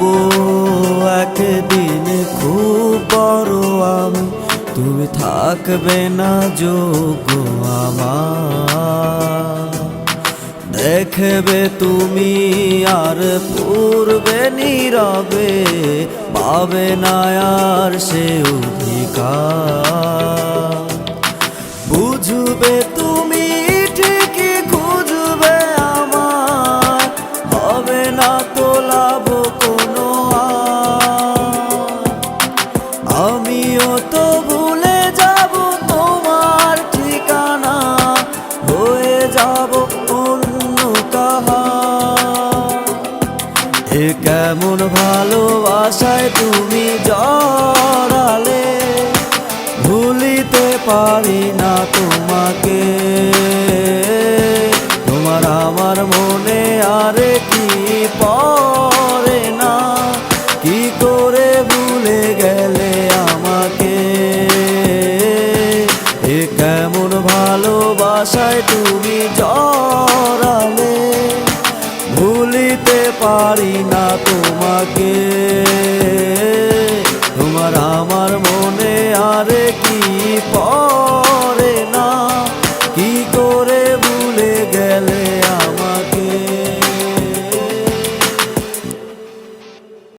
হব একদিন খুব বড় আমি, তুমি থাকবে না যোগ আমার। দেখবে তুমি আর পূর্বে নীরবে, পাবে না আর সে অধিকার। বুঝবে আমিও তো ভুলে যাব তোমার ঠিকানা। হয়ে যাব অন্য কাহা। এ কেমন ভালোবাসায় তুমি জড়ালে, ভুলিতে পারি না তোমাকে। তোমার আমার মনে আরে কি পড়ে ভালোবাসায় তুমি জড়ালে ভুলিতে পারি না তোমাকে।